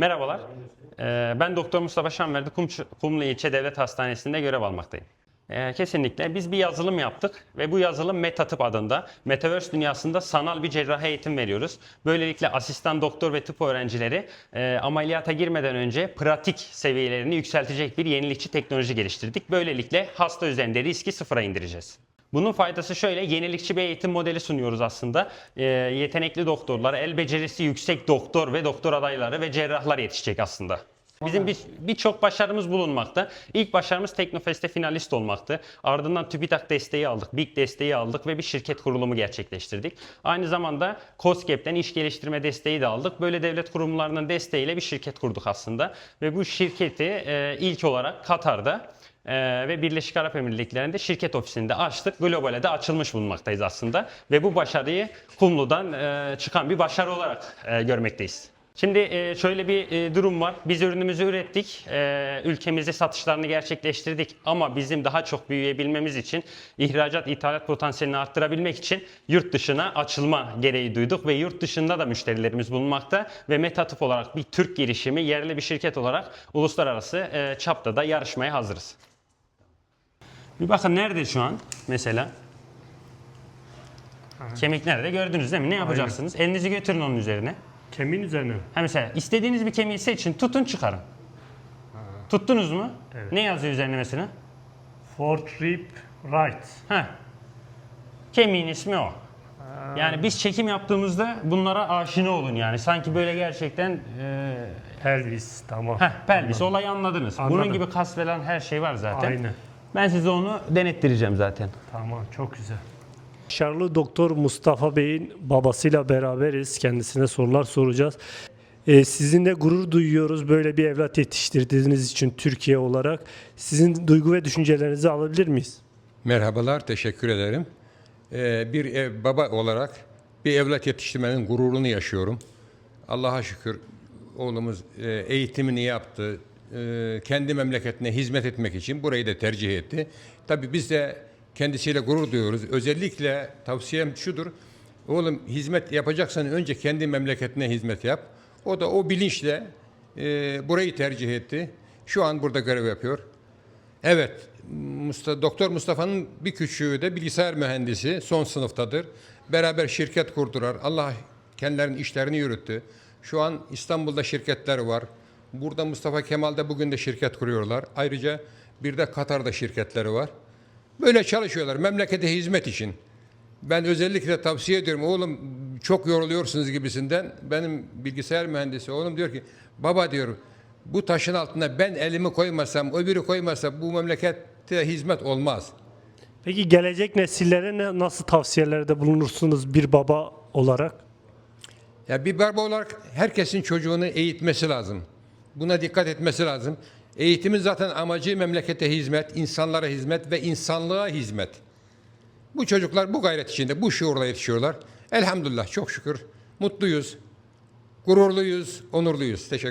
Merhabalar. Ee, Ben Doktor Mustafa Şanverdi Kumlu İlçe Devlet Hastanesi'nde görev almaktayım. Ee, Kesinlikle biz bir yazılım yaptık ve bu yazılım Metatıp adında Metaverse dünyasında sanal bir cerrahi eğitim veriyoruz. Böylelikle asistan doktor ve tıp öğrencileri e, ameliyata girmeden önce pratik seviyelerini yükseltecek bir yenilikçi teknoloji geliştirdik. Böylelikle hasta üzerinde riski sıfıra indireceğiz. Bunun faydası şöyle, yenilikçi bir eğitim modeli sunuyoruz aslında. Ee, yetenekli doktorlar, el becerisi yüksek doktor ve doktor adayları ve cerrahlar yetişecek aslında. Bizim bir- birçok başarımız bulunmakta. İlk başarımız Teknofest'te finalist olmaktı. Ardından TÜBİTAK desteği aldık, BİK desteği aldık ve bir şirket kurulumu gerçekleştirdik. Aynı zamanda COSGAP'ten iş geliştirme desteği de aldık. Böyle devlet kurumlarının desteğiyle bir şirket kurduk aslında. Ve bu şirketi e, ilk olarak Katar'da ee, ve Birleşik Arap Emirlikleri'nde şirket ofisinde açtık. Globale de açılmış bulunmaktayız aslında. Ve bu başarıyı Kumlu'dan e, çıkan bir başarı olarak e, görmekteyiz. Şimdi e, şöyle bir durum var. Biz ürünümüzü ürettik. Ülkemizde satışlarını gerçekleştirdik. Ama bizim daha çok büyüyebilmemiz için, ihracat, ithalat potansiyelini arttırabilmek için yurt dışına açılma gereği duyduk. Ve yurt dışında da müşterilerimiz bulunmakta. Ve Metatıp olarak bir Türk girişimi, yerli bir şirket olarak uluslararası çapta da yarışmaya hazırız. Bir bakın nerede şu an mesela? Kemik nerede gördünüz değil mi? Ne yapacaksınız? Elinizi götürün onun üzerine. Kemiğin üzerine. Ha mesela istediğiniz bir kemiği seçin, tutun çıkarın. Tuttunuz mu? Evet. Ne yazıyor üzerine mesela? Fourth rib right. Ha. Kemiğin ismi o. Yani biz çekim yaptığımızda bunlara aşina olun yani. Sanki böyle gerçekten e, Pelvis. Tamam. heh, pelvis olayı anladınız. Bunun Anladım. gibi kas falan her şey var zaten. Aynen. Ben size onu denettireceğim zaten. Tamam. Çok güzel. Başarılı Doktor Mustafa Bey'in babasıyla beraberiz. Kendisine sorular soracağız. Ee, sizinle gurur duyuyoruz böyle bir evlat yetiştirdiğiniz için Türkiye olarak. Sizin duygu ve düşüncelerinizi alabilir miyiz? Merhabalar, teşekkür ederim. Ee, bir ev, baba olarak bir evlat yetiştirmenin gururunu yaşıyorum. Allah'a şükür oğlumuz e, eğitimini yaptı. E, kendi memleketine hizmet etmek için burayı da tercih etti. Tabii biz de kendisiyle gurur duyuyoruz. Özellikle tavsiyem şudur. Oğlum hizmet yapacaksan önce kendi memleketine hizmet yap. O da o bilinçle e, burayı tercih etti. Şu an burada görev yapıyor. Evet, Doktor Mustafa'nın bir küçüğü de bilgisayar mühendisi, son sınıftadır. Beraber şirket kurdular. Allah kendilerinin işlerini yürüttü. Şu an İstanbul'da şirketler var. Burada Mustafa Kemal'de bugün de şirket kuruyorlar. Ayrıca bir de Katar'da şirketleri var. Böyle çalışıyorlar memlekete hizmet için. Ben özellikle tavsiye ediyorum oğlum çok yoruluyorsunuz gibisinden. Benim bilgisayar mühendisi oğlum diyor ki baba diyor bu taşın altına ben elimi koymasam öbürü koymasa bu memlekette hizmet olmaz. Peki gelecek nesillere ne, nasıl tavsiyelerde bulunursunuz bir baba olarak? Ya bir baba olarak herkesin çocuğunu eğitmesi lazım. Buna dikkat etmesi lazım. Eğitimin zaten amacı memlekete hizmet, insanlara hizmet ve insanlığa hizmet. Bu çocuklar bu gayret içinde, bu şuurla yetişiyorlar. Elhamdülillah çok şükür mutluyuz, gururluyuz, onurluyuz. Teşekkür